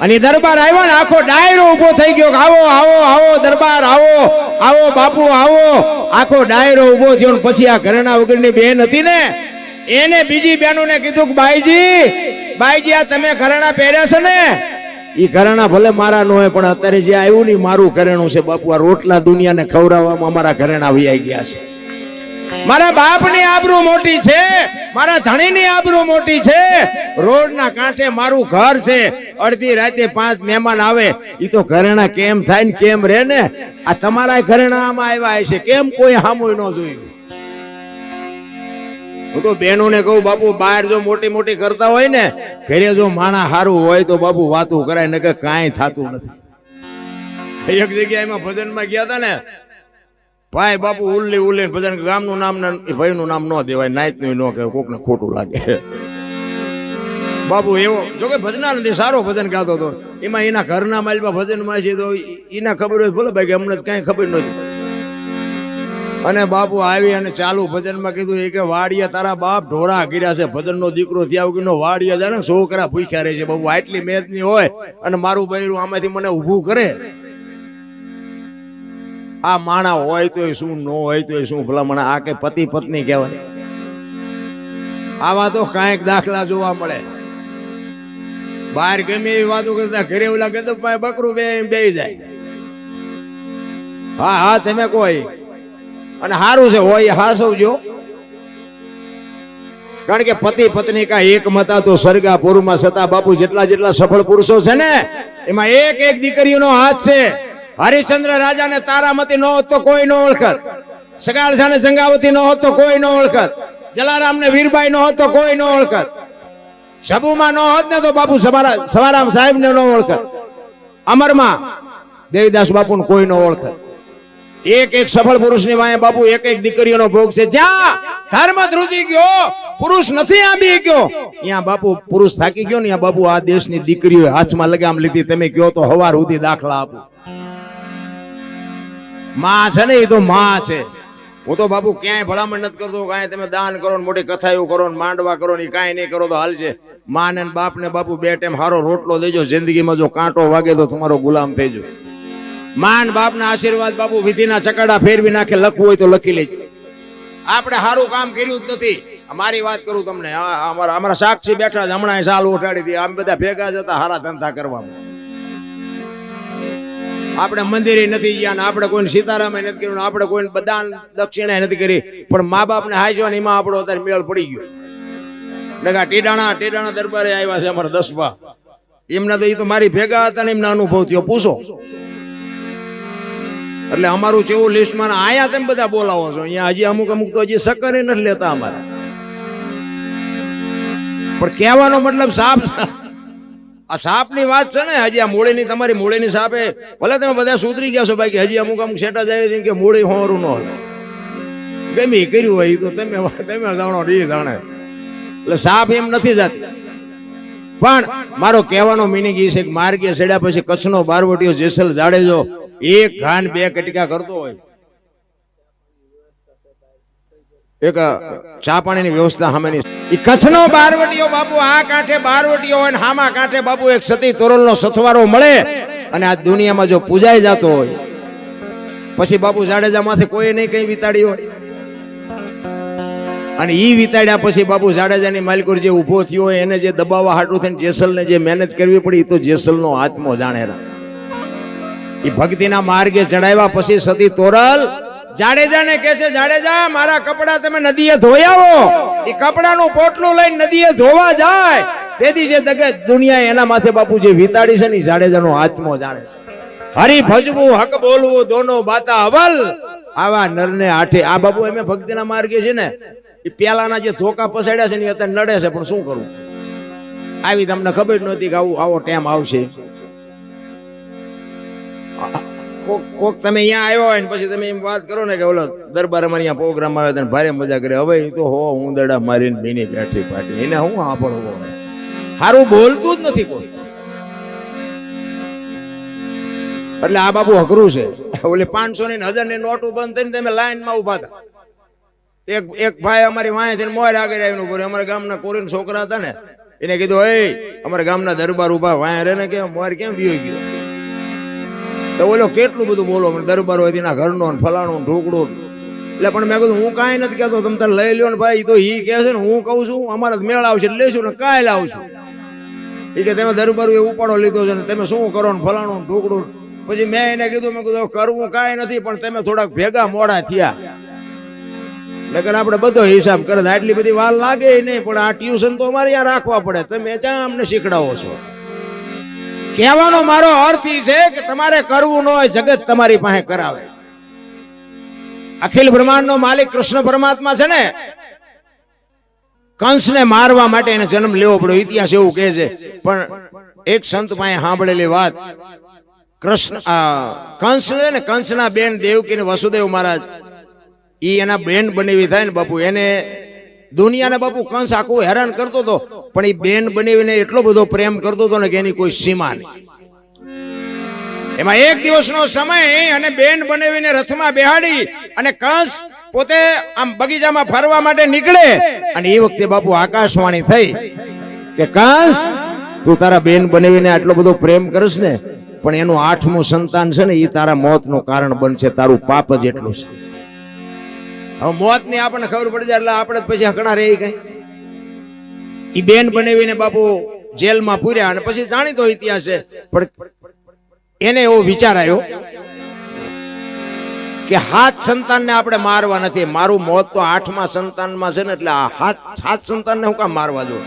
અને દરબાર આવ્યો ને આખો ડાયરો ઊભો થઈ ગયો આવો આવો આવો, દરબાર આવો આવો, બાપુ, આવો. આખો ડાયરો ઊભો થયો પછી આ ઘરેણા વગરની બેન હતી ને, એને બીજી બેનોને કીધું કે બાઈજી બાઈજી, આ તમે ઘરેણા પહેર્યા છે ને? એ ઘરેણા ભલે મારા ન હોય, પણ અત્યારે જે આવ્યું ને મારું ઘરેણું છે, બાપુ. આ રોટલા દુનિયાને ખવડાવવામાં અમારા ઘરેણા વૈયા ગયા છે. મારા બાપની આબરૂ મોટી છે, મારા ધણીની આબરૂ મોટી છે. રોડના કાંઠે મારું ઘર છે. અડધી રાતે પાંચ મહેમાન આવે. એ તો ઘરેણા કેમ થાય ને કેમ રહે ને? આ તમારા ઘરેણા આમાં આવ્યા છે કેમ કોઈ હામું ન જોયું? હું તો બહેનોને કહું, બાપુ, બહાર જો મોટી મોટી કરતા હોય ને, ઘરે જો માણા સારું હોય તો બાપુ વાતું કરાય ને કે કાંઈ થતું નથી. એક જગ્યાએ એમાં ભજનમાં ગયા હતા ને ભાઈ બાપુ ઉલ્લી ઉલ્લી ભજન ગામનું નામ ને ભાઈનું નામ ન દેવાય નાયતનું ન કહેવાય કોકને ખોટું લાગે. બાપુ એવો જો કે સારો ભજન ગાતો હતો એમાં એના ઘરના માલમાં ભજનમાં છે તો એના ખબર હોય ભલે ભાઈ કે અમને કઈ ખબર નથી અને બાપુ આવી અને ચાલુ ભજનમાં કીધું એ કે વાડિયા તારા બાપ ઢોરા ગીર્યા છે ભજનનો દીકરો થયા વગરનો વાડિયા જાય ને છોકરા ભૂખ્યા રહે છે. બાપુ આટલી મેદની હોય અને મારું બૈરું આમાંથી મને ઊભું કરે આ માણા હોય તો શું, ન હોય તો શું ભલામણા આ કે પતિ પત્ની કહેવાય. આવા તો કાંઈક દાખલા જોવા મળે. બહાર ગમે એવી વાતો કરતા ઘરે લાગે તો બકરું બે બે જાય. હા હા, તમે કોઈ અને સારું છે, હોય હા સૌજો કારણ કે પતિ પત્ની કા એક મતા તો સરગા પુરમાં સતા બાપુ જેટલા જેટલા સફળ પુરુષો છે ને, એમાં એક એક દીકરીઓનો હાથ છે. હરિશ્ચંદ્ર રાજાને તારામતી ન હોત તો કોઈ ન ઓળખત. સગાળ સાને જંગાવતી ન હોત તો કોઈ ન ઓળખત. જલારામ ને વીરબાઈ ન હોત તો કોઈ ન ઓળખત. સબુમાં ન હોત ને તો બાપુ સવારા સવારામ સાહેબ ને ઓળખત. અમરમાં દેવીદાસ બાપુ કોઈ ન ઓળખત. એક એક સફળ પુરુષની વાંહે બાપુ એક એક દીકરીઓનો ભોગ છે. જ્યાં ધર્મ ધ્રુજી ગયો, પુરુષ નથી આંબી ગયો. ત્યાં બાપુ પુરુષ થાકી ગયો ને બાપુ આ દેશની દીકરીઓ હાથમાં લગામ લીધી. તમે કયો તો હવાર સુધી દાખલા આપો. માં છે ને, એ તો માં છે. હું તો બાપુ ક્યાંય ભલામણ નથી કરતો, કાંઈ તમે દાન કરો ને મોટી એવું કરો ને માંડવા કરો ને કાંઈ નહીં કરો તો હાલ છે. માં ને બાપ ને બાપુ બે ટાઈમ હારો રોટલો દેજો જિંદગીમાં જો કાંટો વાગે તો તમારો ગુલામ થઈ જાય માન બાપના આશીર્વાદ બાપુ, વિધિના ચકડા ફેરવી નાખે, લખવું હોય તો લખી લેજો. આપણે સારું કામ કર્યું જ નથી. મારી વાત કરું તમને અમારા અમારા સાક્ષી બેઠા હમણાં સાલ ઉઠાડી હતી. આમ બધા ભેગા જતા હારા ધંધા કરવામાં. આપણે મંદિરે નથી ગયા ને આપણે કોઈને સીતારામે નથી કર્યું આપણે કોઈને દાન દક્ષિણા નથી કરી. પણ મા બાપને હાચવા એમાં આપણો અત્યારે મેળ પડી ગયો. ડગા ટીડાણા ટીડાણા દરબારે આવ્યા છે અમારા દસમા એમના તો એ તો મારી ભેગા હતા ને એમના અનુભવ થયો. પૂછો. એટલે અમારું જેવું લિસ્ટમાં આયા તેમ બધા બોલાવો છો. અહીંયા હજી અમુક અમુક તો હજી સકર નથી લેતા અમારા. પણ કહેવાનો મતલબ સાપ આ સાપની વાત છે ને, હજી આ મૂળીની તમારી મૂળીની સાપે. ભલે તમે બધા સુધરી ગયા છો ભાઈ, કે હજી અમુક અમુક સેટા જાય કે મૂળી હોરું ન હલે ગમી કર્યું હોય તો તમે તમે જાણો રી જાણે. એટલે સાપ એમ નથી જતી. પણ મારો કહેવાનો મિનિંગ એ છે કે માર્ગે ચડ્યા પછી કચ્છનો બારવટીયો જેસલ જાડેજો એક ઘાન બે કટકા કરતો હોય. એક ચા પાણીની વ્યવસ્થા સામેની. એ કચ્છનો બારવટીઓ બાપુ, આ કાંઠે બારવટીઓ હોય ને હામા કાંઠે બાપુ એક સતી તોરલનો સથવારો મળે અને આ દુનિયામાં જો પૂજાઈ જતો હોય, પછી બાપુ જાડેજામાંથી કોઈ નહીં કઈ વિતાડી હોય. અને એ વિતાડ્યા પછી બાપુ જાડેજાની માલિકોર જે ઊભો થયો હોય, એને જે દબાવવા હાટું થઈને જેસલને જે મહેનત કરવી પડી એ તો જેસલનો આત્મો જાણે એ ભક્તિના માર્ગે ચડાવ્યા પછી સતી તોરલ જાડેજાને કહે છે જાડેજા, મારા કપડા તમે નદીએ ધોઈ આવો. એ કપડાનું પોટલું લઈને નદીએ ધોવા જાય. તેથી જે દુનિયા એના માથે બાપુ જે વિતાડી છે ને જાડેજાનો આત્મો જાણે છે. હરી ભજવું, હક બોલવું, દોનો બાતા અવલ આવા નરને આઠે આ બાબુ એમ ભક્તિના માર્ગે છે ને, એ પેલાના જે ધોકા પસાડ્યા છે ને અત્યારે નડે છે, પણ શું કરવું આવી તમને ખબર નહોતી કે આવું આવો ટાઈમ આવશે. કોક કોક તમે અહીંયા આવ્યો હોય ને પછી તમે એમ વાત કરો ને કે ઓલો દરબાર અમારે અહીંયા પ્રોગ્રામ આવે તને ભારે મજા કરે. હવે તો હો હું દડા મારીને ભીની બેઠી પાટી. એને હું સાંભળવો સારું બોલતું જ નથી કોઈ. એટલે આ બાબુ અઘરું છે. ઓલે પાંચસો ની હજારની નોટ બંધ થઈને તમે લાઈનમાં ઊભા હતા. એક એક ભાઈ અમારી વાંહે થઈને મોર આગળ આવીને ઊભો. અમારા ગામના કોરીન છોકરા હતા ને, એને કીધું એ અમારા ગામના દરબાર ઊભા રે ને કે મોર કેમ વિયો ગયો? તો બોલો કેટલું બધું બોલો? દરબાર હોય તેના ઘરનો ને ફલાણું ને એટલે પણ મેં કીધું, હું કાંઈ નથી કહેતો, તમે તારે લઈ લ્યો ને ભાઈ. તો એ કહે છે ને, હું કહું છું, અમારા મેળ આવશે લેશું ને કાંઈ લાવશું એ કે તમે દરબાર એ ઉપાડો લીધો છે ને, તમે શું કરો ને ફલાણું ને પછી મેં એને કીધું, મેં કીધું કરવું કાંઈ નથી, પણ તમે થોડાક ભેગા મોડા થયા. નકર આપણે બધો હિસાબ કરે આટલી બધી વાર લાગે નહીં, પણ આ ટ્યુશન તો અમારે ત્યાં રાખવા પડે. તમે ચા અમને શીખડાવો છો? કહેવાનો મારો અર્થ એ છે કે તમારે કરવું ન હોય, જગત તમારી પાસે કરાવે. અખિલ બ્રહ્માંડનો માલિક કૃષ્ણ પરમાત્મા છે ને, કંસને મારવા માટે એને જન્મ લેવો પડ્યો. ઇતિહાસ એવું કહે છે, પણ એક સંત પાસે સાંભળેલી વાત, કૃષ્ણ કંસ છે ને કંસના બેન દેવકી ને વસુદેવ મહારાજ, ઈ એના બેન બનેવી થાય ને બાપુ. એને દુનિયાને બાપુ કંસ આખું હેરાન કરતો હતો. પણ એ બેન બનાવીને એટલો બધો પ્રેમ કરતો હતો ને કે એની કોઈ સીમા નહીં. એમાં એક દિવસનો સમય અને બેન બનાવીને રથમાં બેહાડી અને કંસ પોતે આમ બગીચામાં ફરવા માટે નીકળે અને એ વખતે બાપુ આકાશવાણી થઈ કે, કંસ, તું તારા બેન બનાવીને આટલો બધો પ્રેમ કરીશ ને, પણ એનું આઠમું સંતાન છે ને એ તારા મોતનું કારણ બનશે, તારું પાપ જ એટલું છે. હવે મોતની આપણને ખબર પડી જાય એટલે આપણે પછી હકણા રહી ગઈ ઈ બેન બનાવીને બાપુ જેલમાં પૂર્યા અને પછી જાણીતો ઇતિહાસ છે. પણ એને એવો વિચાર આવ્યો કે હાથ સંતાનને આપણે મારવા નથી. મારું મોત તો આઠમા સંતાનમાં છે ને, એટલે આ હાથ સાત સંતાનને હું કામ મારવા જો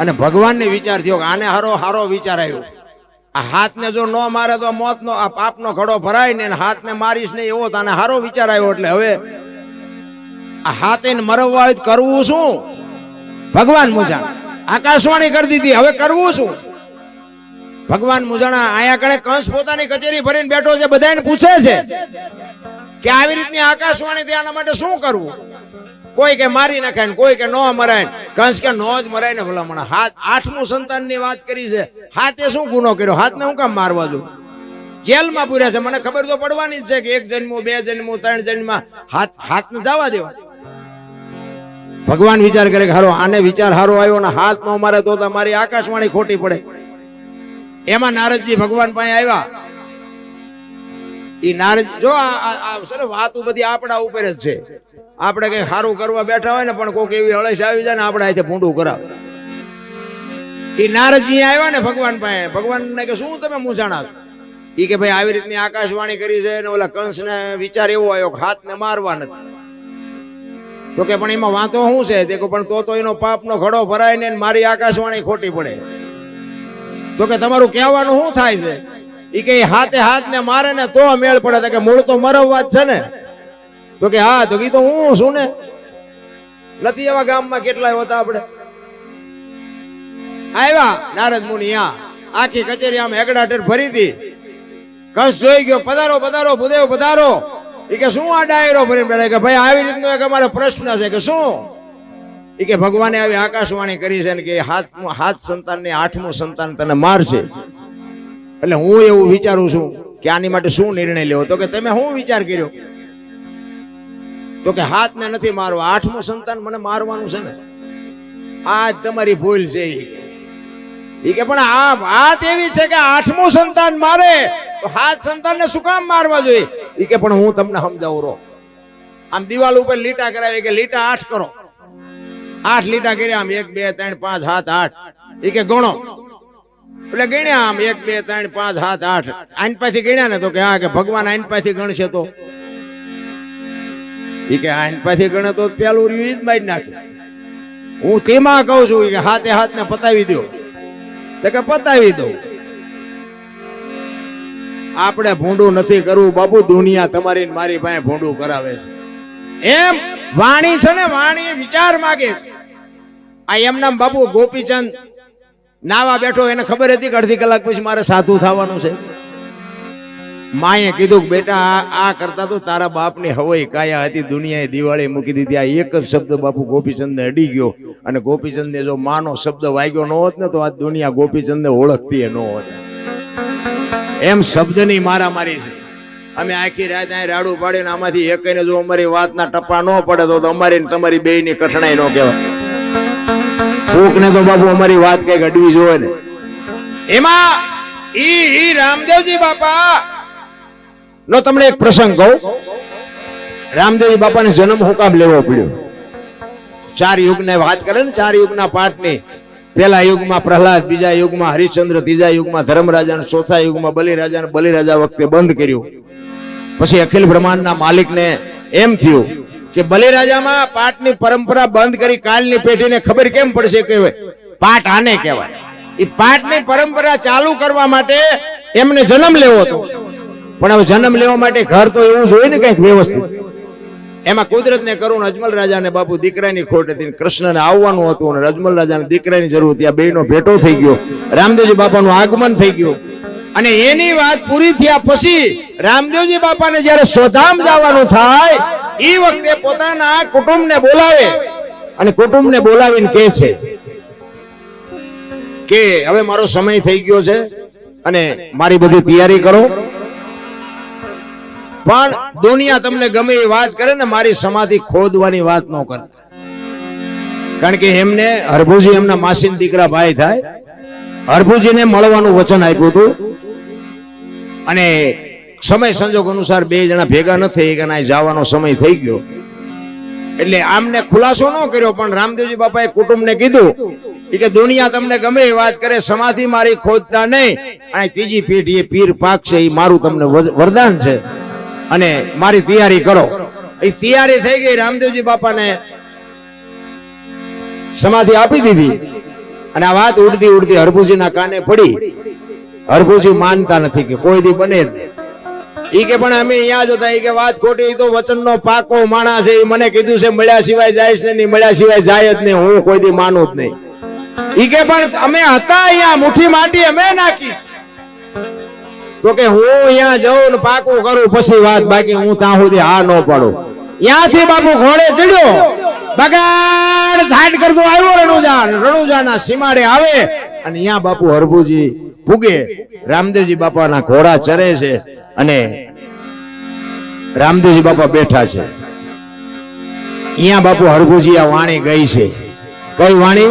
અને ભગવાનને વિચાર થયો કે આને હારો હારો વિચાર આવ્યો. આ હાથને જો ન મારે તો મોતનો આ પાપનો ઘડો ભરાય ને હાથને મારીશ ને એવો તને હારો વિચાર આવ્યો. એટલે હવે આ હાથે મરવા હોય કરવું શું? ભગવાન મુજાણ. આકાશવાણી કરી દીધી. હવે કરવું શું? ભગવાન મુજાણા આયા કણે કંસ પોતાની કચેરી ભરીને બેઠો છે બધાને પૂછે છે કે આવી રીતની આકાશવાણી ત્યાંના માટે શું કરવું? કોઈ કે મારી નાખાય ને કોઈ કે ન મરાય. કંસ કે નો જ મરાય ને ભલામણ. હાથ આઠમું સંતાનની વાત કરી છે. હાથે શું ગુનો કર્યો? હાથને હું કામ મારવા જો જેલમાં પૂર્યા છે. મને ખબર તો પડવાની જ છે કે એક જન્મો, બે જન્મો, ત્રણ જન્મ હાથ હાથને જવા દેવા. ભગવાન વિચાર કરે કે હારો, આને વિચાર હારો આવ્યો ને હાથ નો મારે તો મારી આકાશવાણી ખોટી પડે. એમાં નારદજી ભગવાન પાસે આવ્યા. ઈ નારદ, જો ને વાતો બધી આપણા ઉપર જ છે. આપણે કઈ સારું કરવા બેઠા હોય ને પણ કોઈક એવી અળસ આવી જાય ને આપણે અહીંથી ભૂંડું કરાવે. એ નારદજી આવ્યા ને ભગવાન પાસે. ભગવાન ને કે શું તમે મૂંઝાણા છો? ઈ કે ભાઈ આવી રીતની આકાશવાણી કરી છે ને ઓલા કંસ ને વિચાર એવો આવ્યો હાથ હાથને મારવા નથી. તો કે પણ એમાં વાંધો શું છે? તે પણ તો તો એનો પાપનો ઘડો ભરાય ને મારી આકાશવાણી ખોટી પડે. તો કે તમારું કહેવાનું શું થાય છે? એ કે હાથે હાથ ને મારે ને તો મેળ પડે. કે મૂળ તો મરવવા જ છે ને. તો કે હા, તો કીધું હું શું ને? નથી એવા ગામમાં કેટલાય હોતા આપણે? આવ્યા નારદ મુનિ આ આખી કચેરી આમ હેગડાટેર ભરી હતી કસ જોઈ ગયો, પધારો પધારો, ભૂદેવ, પધારો. ઈ કે શું આ ડાયરો ભરીને બેઠા? કે ભાઈ આવી રીતનો એક અમારો પ્રશ્ન છે કે શું? એ કે ભગવાને આવી આકાશવાણી કરી છે ને કે હાથ હાથ સંતાન ને આઠમું સંતાન તને મારશે. એટલે હું એવું વિચારું છું કે આની માટે શું નિર્ણય લેવો? તો કે તમે શું વિચાર કર્યો? તો કે હાથ ને નથી મારવા, આઠમું સંતાન મને મારવાનું છે ને. આ તમારી ભૂલ છે એ. કે પણ આ વાત એવી છે કે આઠમું સંતાન મારે, તો હાથ સંતાનને શું કામ મારવા જોઈએ? ઈ કે, પણ હું તમને સમજાવું રો આમ દિવાલ ઉપર લીટા કરાવી કે, લીટા આઠ કરો. આઠ લીટા કર્યા, આમ એક, બે, ત્રણ, પાંચ, સાત, આઠ. એ કે, ગણો. એટલે ગણ્યા આમ એક, બે, ત્રણ, પાંચ, સાત, આઠ. આઈન પાછી ગણ્યા ને તો કે, હા, કે ભગવાન આઈન પાછી ગણશે તો. એ કે આઈન પાછી ગણે તો પેલું રહ્યું જ મારી નાખે. હું તેમાં કહું છું કે, હાથે હાથ ને પતાવી દો તો કે, પતાવી દો આપણે ભૂંડું નથી કરવું. બાપુ, દુનિયા તમારી મારી પાસે ભૂંડું કરાવે છે. એમ વાણી છે ને, વાણી વિચાર માગે છે. આ એમના બાપુ ગોપીચંદ નાવા બેઠો, એને ખબર હતી કે અડધી કલાક પછી મારે સાધુ થવાનું છે. માએ કીધું બેટા આ કરતા તો તારા બાપની હવાઈ કાયા હતી. દુનિયાએ દિવાળી મૂકી દીધી. આ એક જ શબ્દ બાપુ ગોપીચંદને અડી ગયો. અને ગોપીચંદને જો માનો શબ્દ વાગ્યો ન હોત ને, તો આ દુનિયા ગોપીચંદને ઓળખતી ન હોત. એમ શબ્દની મારામારી છે. અમે આખી રાત અહીં રાડું પાડીને આમાંથી એકને જો અમારી વાતના ટપ્પા ન પડે તો અમારી તમારી બે ની કઠણાઈ ન કહેવાય. કોકને તો બાપુ અમારી વાત કઈ અડવી જોવે ને. એમાં ઈ ઈ રામદેવજી બાપા. નો તમને એક પ્રસંગ કહું. રામદેવજી બાપાને જન્મ હું કામ લેવો પડ્યો. ચાર યુગને વાત કરે ને ચાર યુગના પાઠની. પહેલા યુગમાં પ્રહલાદ, બીજા યુગમાં હરિશ્ચંદ્ર, ત્રીજા યુગમાં ધર્મરાજા અને ચોથા યુગમાં બલિરાજા બલિરાજા વખતે બંધ કર્યું. પછી અખિલ બ્રહ્માંડના માલિકને એમ થયું કે બલિરાજામાં પાઠની પરંપરા બંધ કરી કાલની પેઢીને ખબર કેમ પડશે કે પાઠ આને કહેવાય. એ પાઠની પરંપરા ચાલુ કરવા માટે એમને જન્મ લેવો હતો. પણ હવે જન્મ લેવા માટે ઘર તો એવું જોઈએ ને કંઈક વ્યવસ્થિત. એમાં કુદરત ને કરુણ અજમલ રાજાને બાપુ દીકરાની ખોટ હતી કૃષ્ણને આવવાનું હતું અને અજમલ રાજાને દીકરાની જરૂર હતી. આ બેયનો ભેટો થઈ ગયો. રામદેવજી બાપાનું આગમન થઈ ગયું. અને એની વાત પૂરી થયા પછી રામદેવજી બાપાને જ્યારે સ્વધામ જવાનું થાય, એ વખતે પોતાના કુટુંબને બોલાવે અને કુટુંબને બોલાવીને કહે છે કે હવે મારો સમય થઈ ગયો છે અને મારી બધી તૈયારી કરો. પણ દુનિયા તમને ગમે એ વાત કરે ને, મારી સમાધિ ખોદવાની વાત ન કરતા. કારણ કે એમને, હરભુજી એમના માસીન દીકરા ભાઈ થાય. હરભુજીને મળવાનું વચન આપ્યું હતું. અને સમય સંજોગ અનુસાર બે જણા ભેગા ન થઈ ગયા જવાનો સમય થઈ ગયો. એટલે આમને ખુલાસો ન કર્યો, પણ રામદેવજી બાપાએ કુટુંબને કીધું કે, દુનિયા તમને ગમે એ વાત કરે, સમાધિ મારી ખોદતા નહીં. આ ત્રીજી પેઢી એ પીર પાક છે એ મારું તમને વરદાન છે. અને મારી તૈયારી કરો. એ તૈયારી થઈ ગઈ, રામદેવજી બાપાને સમાધિ આપી દીધી. અને આ વાત ઉડતી ઉડતી હરભુજીના કાને પડી. હરભુજી માનતા નથી કે કોઈ દી બને ઈ કે પણ અમે અહીંયા જ હતા એ કે વાત ખોટી તો વચનનો પાકો માણસ છે એ મને કીધું છે, મળ્યા સિવાય જાય ને નહીં મળ્યા સિવાય જાય જ નહીં, હું કોઈ દી માનું જ નહીં. ઈ કે પણ અમે હતા અહીંયા, મુઠ્ઠી માટી અમે નાખી. તો કે હું અહીંયા જઉં ને પાકું કરું, પછી વાત બાકી, હું ત્યાં સુધી હા ન પડું. ત્યાંથી બાપુ ઘોડે ચડ્યો. બગાડ થાટ કરતો આવ્યો રણુજા રણુજાના સીમાડે આવે અને અહીંયા બાપુ હરભુજી ભૂગે રામદેવજી બાપાના ઘોડા ચરે છે અને રામદેવજી બાપા બેઠા છે. અહીંયા બાપુ હરભુજી આ વાણી ગઈ છે. કઈ વાણી?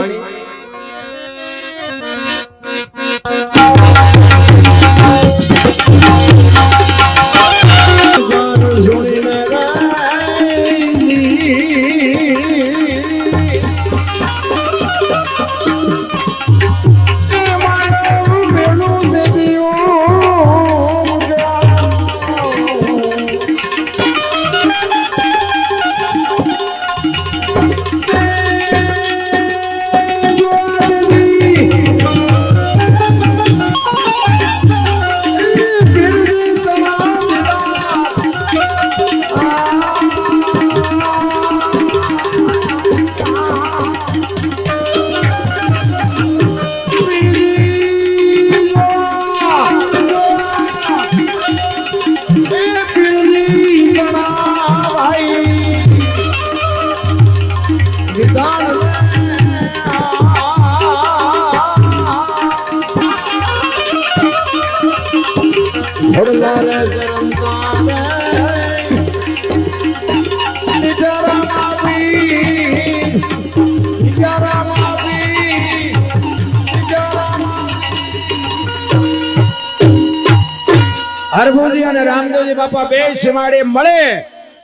હરભુજી અને રામદેવજી બાપા બે સીમાડે મળે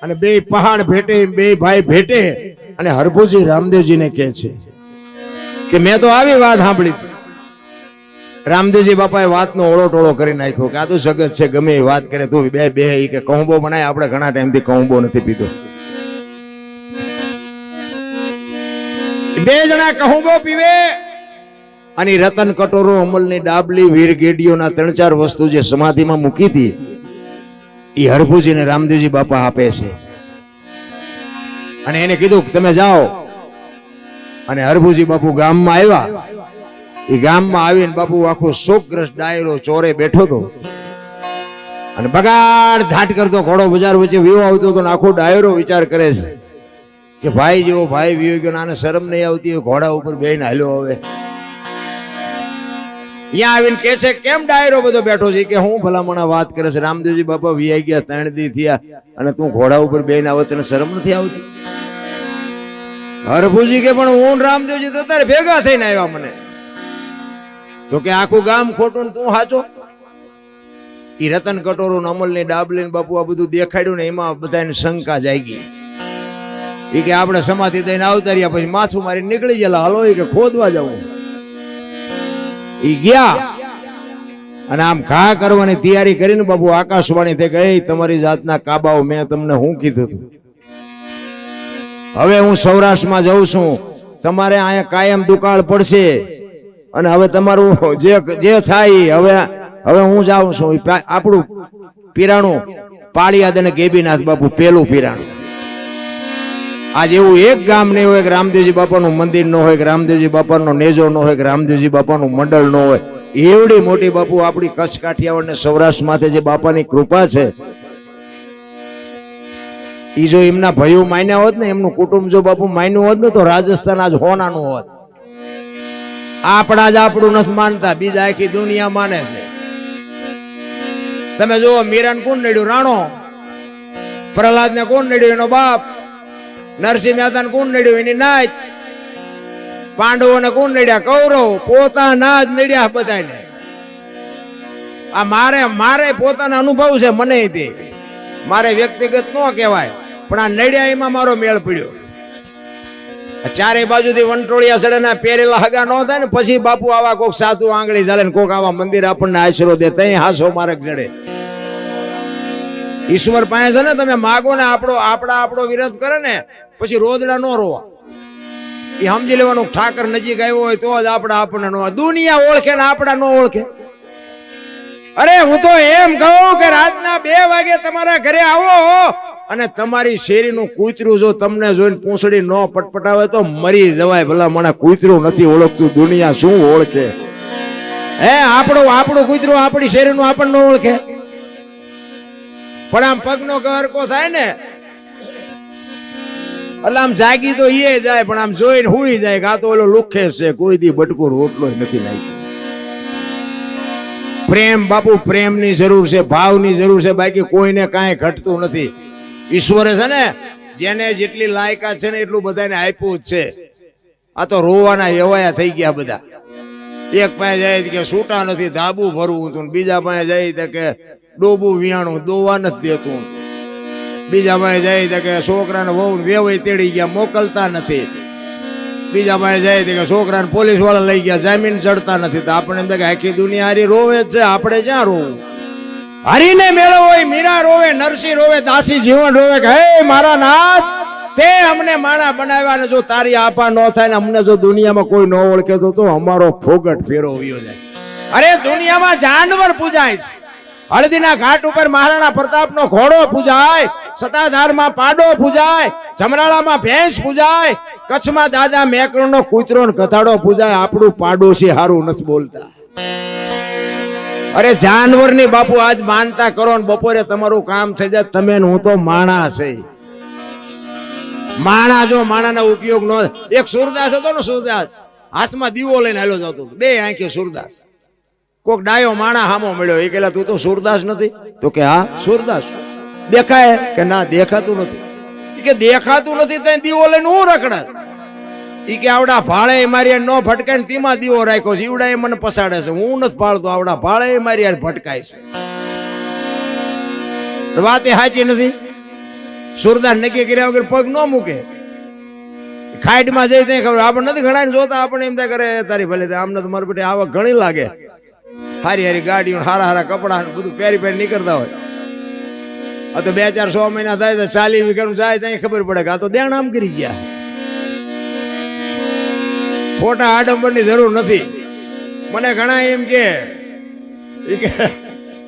અને બે પહાડ ભેટે, બે ભાઈ ભેટે. અને હરભુજી રામદેવજીને કહે છે કે મેં તો આવી વાત સાંભળી. રામદેવજી બાપાએ વાતનો ઓળો ટોળો કરી નાખ્યો કે આ તો જગત છે, ગમે એ વાત કરે, તું બે બે કે કહુંબો બનાય, આપણે ઘણા ટાઈમથી કહુંબો નથી પીધો. બે જણા કહુંબો પીવે અને રતન કટોરો અમલની ડાબલી વીર ત્રણ ચાર વસ્તુ જે સમાધિમાં મૂકી હતી, એ હરભુજીને રામદેવજી બાપા આપે છે. અને એને કીધું કે તમે જાઓ. અને હરભુજી બાપુ ગામમાં આવ્યા. એ ગામમાં આવીને બાપુ આખો શોકગ્રસ્ત ડાયરો ચોરે બેઠો હતો. અને બગાડ ધાટ કરતો ઘોડો બજાર વચ્ચે વિવો આવતો હતો આખો ડાયરો વિચાર કરે છે. કે ભાઈ જેવો ભાઈ વિયો ગયો આને શરમ નહીં આવતી ઘોડા ઉપર બેન હાલ્યો હવે અહીંયા આવીને કે છે, કેમ ડાયરો બધો બેઠો છે? કે હું ભલામણા વાત કરે છે, રામદેવજી બાપા વિયાઈ ગયા, ત્રણ દી થયા અને તું ઘોડા ઉપર બેહીને આવો, તને શરમ નથી આવતી? હરભુજી કે, પણ હું રામદેવજી તો તારે ભેગા થઈને આવ્યા મને. તો કે, આખું ગામ ખોટું ને તું સાચો એ રતન કટોરું અમલની ડાબલી ને બાપુ આ બધું દેખાડ્યું ને એમાં બધાને શંકા જાગી. એ કે, આપણે સમાધિ દઈને આવતાર્યા, પછી માથું મારી નીકળી ગયેલા. હાલો એ કે, ખોદવા જવું ઈ ગયા. અને આમ ઘા કરવાની તૈયારી કરીને બાબુ આકાશવાણી થઈ ગઈ તમારી જાતના કાબાઓ મેં તમને હું કીધું હતું હવે હું સૌરાષ્ટ્રમાં જઉં છું. તમારે અહીંયા કાયમ દુકાળ પડશે. અને હવે તમારું જે જે થાય હવે હવે હું જાઉં છું. આપણું પીરાણું પાળિયાદ અને ગેબીનાથ બાપુ, પેલું પીરાણું. આજ એવું એક ગામ નહીં હોય કે રામદેવજી બાપાનું મંદિર ન હોય, કે રામદેવજી બાપાનો નેજો ન હોય, કે રામદેવજી બાપાનું મંડળ ન હોય. એવડી મોટી બાપુ આપણી કચ્છ કાઠિયાવાડ ને સૌરાષ્ટ્ર માથે જે બાપાની કૃપા છે એ જો એમના ભયો માન્યા હોત ને, એમનું કુટુંબ જો બાપુ માન્યું હોત ને, તો રાજસ્થાન આજ હોનાનું હોત. આપણા જ આપણું નથી માનતા, બીજા આખી દુનિયા માને છે. તમે જુઓ, મીરાન કોણ નડ્યું? રાણો. પ્રહલાદ ને કોણ નડ્યું? એનો બાપ. નરસિંહ મહેતાને કોણ નડ્યું? એની નાચ પાંડવોને કોણ નડ્યા? કૌરવ. પોતાના જ નડ્યા બધાને. આ મારે મારે પોતાના અનુભવ છે મને તે. મારે વ્યક્તિગત ન કહેવાય, પણ આ નડ્યા એમાં મારો મેળ પડ્યો. ચારે બાજુથી વંટોળિયા સડે ને પહેરેલા હગા ન થાય ને, પછી બાપુ આવા કોક સાધુ આંગળી ચાલે ને કોક આવા મંદિર આપણને આશરો દે તઈ હાસો મારક જડે ઈશ્વર પાસે છે ને, તમે માગો ને આપણો, આપણા આપણો વિરોધ કરે ને પછી રોદડા નો રોવા. એ સમજી લેવાનું ઠાકર નજીક આવ્યો હોય તો જ આપણે આપણને નો દુનિયા ઓળખે ને આપણા નો ઓળખે. અરે હું તો એમ કહું કે રાતના બે વાગે તમારા ઘરે આવો અને તમારી શેરીનું કૂતરું જો તમને જોઈને પૂંછડી ન પટપટાવે તો મરી જવાય. ભલા મને કૂતરું નથી ઓળખતું, દુનિયા શું ઓળખે? હે, આપણું આપણું કૂતરું આપણી શેરીનું આપણને ઓળખે. પણ આમ પગનો ગરકો થાય ને એટલે આમ જાગી તો એ જાય, પણ આમ જોઈને હુઈ જાય કે તો ઓલો લુખે છે, કોઈ દી બટકો રોટલો નથી લાગ્યો. પ્રેમ બાપુ, પ્રેમની જરૂર છે, ભાવની જરૂર છે, બાકી કોઈને કાંઈ ઘટતું નથી. ઈશ્વરે છે ને, જેને જેટલી લાયકાત છે ને એટલું બધાને આપ્યું જ છે. આ તો રોવાના એવાયા થઈ ગયા બધા. એક પાસે જાય કે છૂટા નથી, ધાબુ ભરવું હતું બીજા પાસે જાય કે ડોબું વિયાણું દોવા નથી દેતું. બીજા ભાઈ જાય તો કે છોકરાને વહુ વેવાઈ તેડી ગયા, મોકલતા નથી. બીજા ભાઈ જાય તો કે છોકરાને પોલીસવાળા લઈ ગયા, જામીન ચડતા નથી. તો આપણે એમ કે આખી દુનિયા હારી રોવે જ છે, આપણે ક્યાં રોવું? હરીને મેળો હોય, મીરા રોવે, નરસિંહ રોવે, દાસી જીવન રોવે કે, હે મારા નાથ, તે અમને માણા બનાવ્યા ને જો તારી આપા ન થાય ને અમને જો દુનિયામાં કોઈ ન ઓળખે તો અમારો ફોગટ ફેરો વયો જાય. અરે દુનિયામાં જાનવર પૂજાય છે. હળદીના ઘાટ ઉપર મહારાણા પ્રતાપનો ઘોડો પૂજાય સતાધારમાં પાડો પૂજાય, જમરાળામાં ભેંસ પૂજાય, કચ્છમાં દાદા મેકરણનો કૂતરો કથાડો પૂજાય. આપણું પાડોશી હારું નથી બોલતા. અરે જાનવરની બાપુ આજ માનતા કરો ને બપોરે તમારું કામ થઈ જાય. તમે હું તો માણા છે. માણા જો માણાના ઉપયોગ નો એક સુરદાસ હતો ને સુરદાસ. હાથમાં દીવો લઈને હાલો જતો બે આંખે સુરદાસ. કોક ડાયો માણા હામો મળ્યો. એ કેલા તું તો સુરદાસ નથી. તો કે, હા, સુરદાસ. દેખાય કે ના, દેખાતું નથી. કે, દેખાતું નથી ત્યાં દીવો લઈને હું રખડા ઈ કે, આવડા ભાળે મારી નો ભટકાય ને તેમાં દીવો રાખ્યો છે. ઈવડા એ મને પસાડે છે. હું નથી ભાળતો. આવડા ભાળે મારી યાર ભટકાય છે. વાત એ સાચી નથી. સુરદાસ નક્કી કર્યા વગર પગ ન મૂકે. ખાઈડમાં જઈ ત્યાં ખબર. આપણે નથી ઘણા જોતા. આપણે એમ ત્યાં કરે તારી ભલે આમને તો મારી બેટી આવક ઘણી લાગે. હારી હારી ગાડીઓ હારા હારા કપડા બધું પહેરી પહેરી નીકળતા હોય. આ તો બે ચાર સો મહિના થાય તો ચાલી વીઘાનું જાય ત્યાં ખબર પડે કે આ તો દેણ આમ કરી ગયા. ખોટા આડંબરની જરૂર નથી. મને ઘણા એમ કે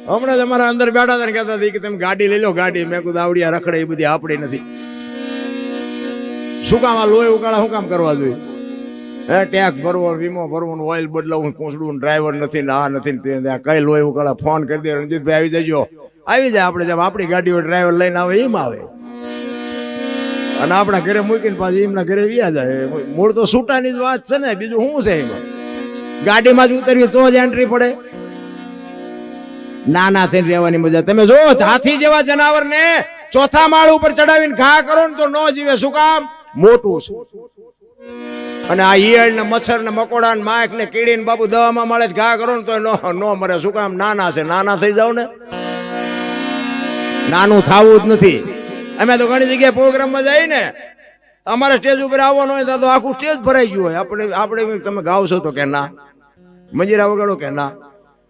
હમણાં તમારા અંદર બેઠા હતા ને કહેતા હતા કે તમે ગાડી લઈ લો, ગાડી મેં કીધું આવડિયા રખડે એ બધી આપણી નથી. શું કામ આ લોહી ઉકાળા શું કામ કરવા જોઈએ? હે ટેક્સ ભરવો, વીમો ભરવો, ઓઇલ બદલાવું પૂછડું ડ્રાઈવર નથી, ને આ નથી, ને તે નથી. આ કઈ લોહી ફોન કરી દે, રણજીતભાઈ આવી જજો આવી જાય આપણે, જેમ આપણી ગાડીઓ ડ્રાઈવર લઈને આવે, એમ આવે. અને આપણા ઘરે મૂકીને પાછું એમના ઘરે વ્યા જાય. મૂળ તો છૂટાની જ વાત છે ને, બીજું શું છે એમાં? ગાડીમાં જ ઉતરવી તો જ એન્ટ્રી પડે. નાના થઈને રહેવાની મજા. તમે જો, હાથી જેવા જનાવરને ચોથા માળ ઉપર ચડાવીને ઘા કરો ને તો ન જીવે. શું કામ? મોટું છે. અને આ ઈયળ ને મચ્છર ને મકોડા ને માખ ને કીડી ને બાપુ દવામાં મળે જ ઘા કરો ને તો નો નો મરે. શું કામ, નાના છે, નાના થઈ જાવ ને? નાનું થાવું જ નથી. અમે તો ઘણી જગ્યાએ પ્રોગ્રામમાં જઈએ ને, અમારે સ્ટેજ ઉપર આવવાનું હોય તો આખું સ્ટેજ ભરાઈ ગયું હોય. આપણે આપણે તમે ગાવશો તો કે ના. મંજીરા વગાડો કે ના.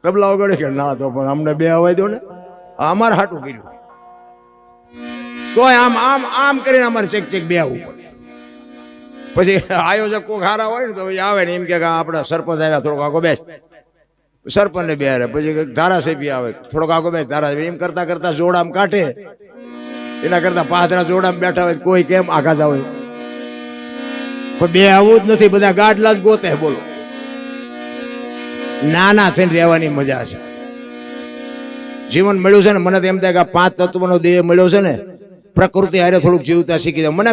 તબલા વગાડો કે ના તો પણ અમને બે અવાય દો ને. અમારે હાટું કર્યું. તોય આમ આમ આમ કરીને અમારે ચેક ચેક બે આવવું પછી આયોજક કોઈ હારા હોય ને તો આવે ને એમ કે આપણા સરપંચ આવ્યા, થોડોક આગો બેસ. સરપંચ ને બે પછી ધારાસભ્ય આવે, થોડોક આગો બેસ ધારાસભ્ય. એમ કરતા કરતા જોડામ કાઢે. એના કરતા પાથરા જોડામ બેઠા હોય કોઈ કેમ આઘા જાવ પણ બે આવું જ નથી, બધા ગાડલા જ ગોતે, બોલો. નાના થઈને રહેવાની મજા છે. જીવન મળ્યું છે ને, મને તો એમ થાય કે આ પાંચ તત્વનો દેહ મળ્યો છે ને, પ્રકૃતિ હારે થોડુંક જીવતા શીખી જાય મને